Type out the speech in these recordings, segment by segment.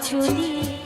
求你。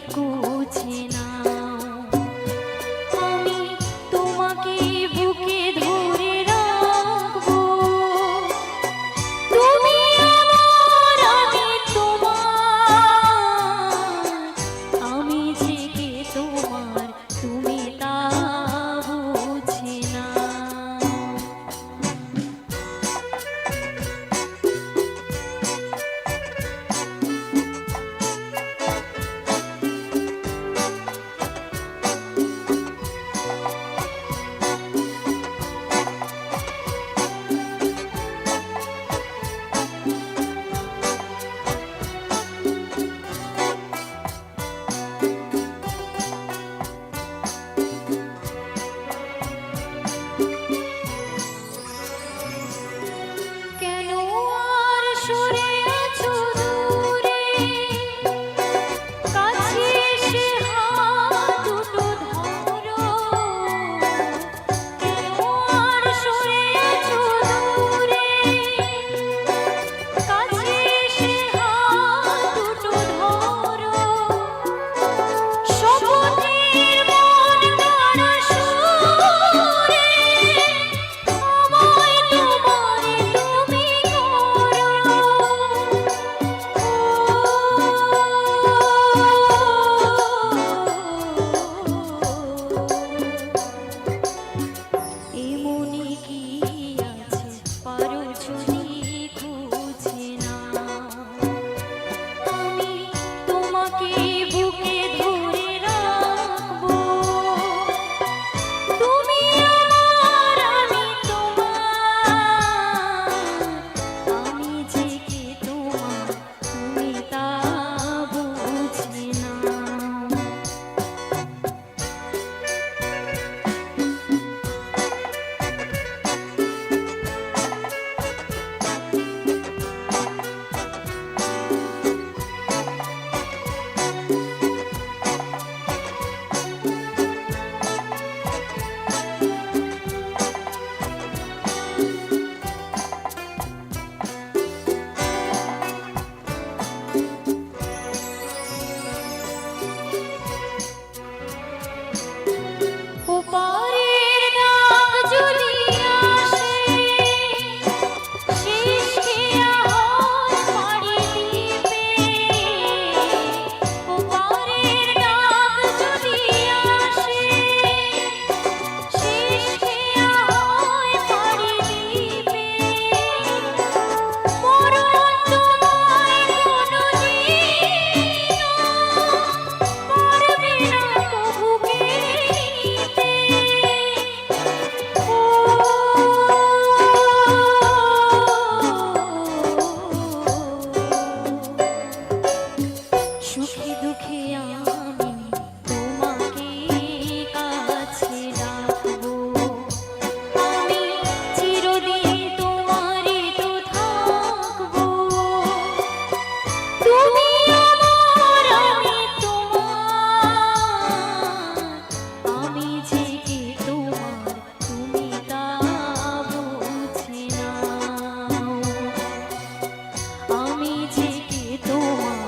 সুখে দুঃখী আমি তোমাকে কাছে রাখব আমি চিরদিন তোমারই তো থাকব। তুমি আমার, আমি তোমার। আমি যে কি তোমার, তুমি তা বুঝি না আমি যে কি তোমার